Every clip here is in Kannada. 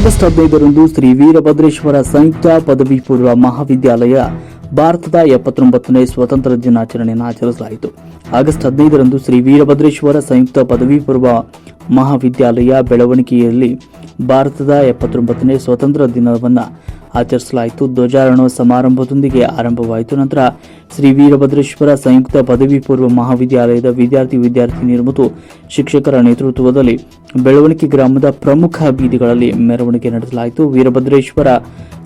ಆಗಸ್ಟ್ ಹದಿನೈದರಂದು ಶ್ರೀ ವೀರಭದ್ರೇಶ್ವರ ಸಂಯುಕ್ತ ಪದವಿ ಪೂರ್ವ ಮಹಾವಿದ್ಯಾಲಯ ಭಾರತದ ಎಪ್ಪತ್ತೊಂಬತ್ತನೇ ಸ್ವಾತಂತ್ರ್ಯ ದಿನಾಚರಣೆಯನ್ನು ಆಚರಿಸಲಾಯಿತು. ಆಗಸ್ಟ್ ಹದಿನೈದರಂದು ಶ್ರೀ ವೀರಭದ್ರೇಶ್ವರ ಸಂಯುಕ್ತ ಪದವಿ ಪೂರ್ವ ಮಹಾವಿದ್ಯಾಲಯ ಬೆಳವಣಿಗೆಯಲ್ಲಿ ಭಾರತದ ಎಪ್ಪತ್ತೊಂಬತ್ತನೇ ಸ್ವಾತಂತ್ರ್ಯ ದಿನವನ್ನು ಆಚರಿಸಲಾಯಿತು. ಧ್ವಜಾರೋಹಣ ಸಮಾರಂಭದೊಂದಿಗೆ ಆರಂಭವಾಯಿತು. ನಂತರ ಶ್ರೀ ವೀರಭದ್ರೇಶ್ವರ ಸಂಯುಕ್ತ ಪದವಿ ಪೂರ್ವ ಮಹಾವಿದ್ಯಾಲಯದ ವಿದ್ಯಾರ್ಥಿ ವಿದ್ಯಾರ್ಥಿನಿಯರು ಮತ್ತು ಶಿಕ್ಷಕರ ನೇತೃತ್ವದಲ್ಲಿ ಬೆಳವಣಿಗೆ ಗ್ರಾಮದ ಪ್ರಮುಖ ಬೀದಿಗಳಲ್ಲಿ ಮೆರವಣಿಗೆ ನಡೆಸಲಾಯಿತು. ವೀರಭದ್ರೇಶ್ವರ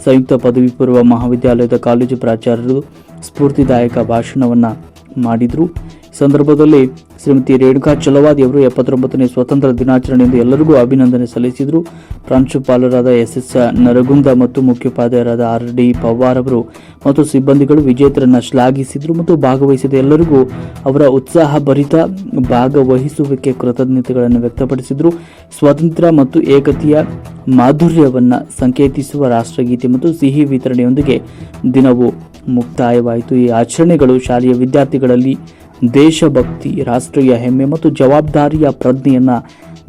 ಸಂಯುಕ್ತ ಪದವಿ ಪೂರ್ವ ಮಹಾವಿದ್ಯಾಲಯದ ಕಾಲೇಜು ಪ್ರಾಚಾರ್ಯರು ಸ್ಫೂರ್ತಿದಾಯಕ ಭಾಷಣವನ್ನು ಮಾಡಿದ್ರು. ಸಂದರ್ಭದಲ್ಲಿ ಶ್ರೀಮತಿ ರೇಣುಕಾ ಚಲವಾದಿ ಅವರು ಎಪ್ಪತ್ತೊಂಬತ್ತನೇ ಸ್ವಾತಂತ್ರ್ಯ ದಿನಾಚರಣೆಯಿಂದ ಎಲ್ಲರಿಗೂ ಅಭಿನಂದನೆ ಸಲ್ಲಿಸಿದರು. ಪ್ರಾಂಶುಪಾಲರಾದ ಎಸ್ ಎಸ್ ನರಗುಂದ ಮತ್ತು ಮುಖ್ಯೋಪಾಧ್ಯಾಯರಾದ ಆರ್ ಡಿ ಪವಾರ್ ಅವರು ಮತ್ತು ಸಿಬ್ಬಂದಿಗಳು ವಿಜೇತರನ್ನು ಶ್ಲಾಘಿಸಿದರು ಮತ್ತು ಭಾಗವಹಿಸಿದ ಎಲ್ಲರಿಗೂ ಅವರ ಉತ್ಸಾಹಭರಿತ ಭಾಗವಹಿಸುವಿಕೆ ಕೃತಜ್ಞತೆಗಳನ್ನು ವ್ಯಕ್ತಪಡಿಸಿದರು. ಸ್ವಾತಂತ್ರ್ಯ ಮತ್ತು ಏಕತೆಯ ಮಾಧುರ್ಯವನ್ನು ಸಂಕೇತಿಸುವ ರಾಷ್ಟ್ರಗೀತೆ ಮತ್ತು ಸಿಹಿ ವಿತರಣೆಯೊಂದಿಗೆ ದಿನವು ಮುಕ್ತಾಯವಾಯಿತು. ಈ ಆಚರಣೆಗಳು ಶಾಲೆಯ ವಿದ್ಯಾರ್ಥಿಗಳಲ್ಲಿ ದೇಶಭಕ್ತಿ, ರಾಷ್ಟ್ರೀಯ ಹೆಮ್ಮೆ ಮತ್ತು ಜವಾಬ್ದಾರಿಯ ಪ್ರಜ್ಞೆಯನ್ನು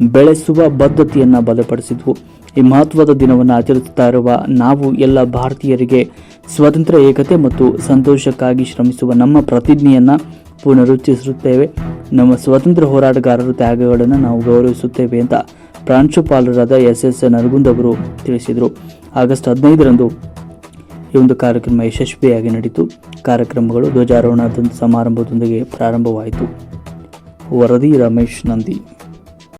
ಬೆಳೆಸುವ ಬದ್ಧತೆಯನ್ನು ಬಲಪಡಿಸಿದ್ವು. ಈ ಮಹತ್ವದ ದಿನವನ್ನು ಆಚರಿಸುತ್ತಾ ಇರುವ ನಾವು ಎಲ್ಲ ಭಾರತೀಯರಿಗೆ ಸ್ವತಂತ್ರ ಏಕತೆ ಮತ್ತು ಸಂತೋಷಕ್ಕಾಗಿ ಶ್ರಮಿಸುವ ನಮ್ಮ ಪ್ರತಿಜ್ಞೆಯನ್ನು ಪುನರುಚ್ಚರಿಸುತ್ತೇವೆ. ನಮ್ಮ ಸ್ವತಂತ್ರ ಹೋರಾಟಗಾರರ ತ್ಯಾಗಗಳನ್ನು ನಾವು ಗೌರವಿಸುತ್ತೇವೆ ಅಂತ ಪ್ರಾಂಶುಪಾಲರಾದ ಎಸ್ ಎಸ್ ನರಗುಂದ್ ಅವರು ತಿಳಿಸಿದರು. ಆಗಸ್ಟ್ ಹದಿನೈದರಂದು ಈ ಒಂದು ಕಾರ್ಯಕ್ರಮ ಯಶಸ್ವಿಯಾಗಿ ನಡೆಯಿತು ಕಾರ್ಯಕ್ರಮಗಳು ಧ್ವಜಾರೋಹಣದ ಸಮಾರಂಭದೊಂದಿಗೆ ಪ್ರಾರಂಭವಾಯಿತು. ವರದಿ ರಮೇಶ್ ನಂದಿ.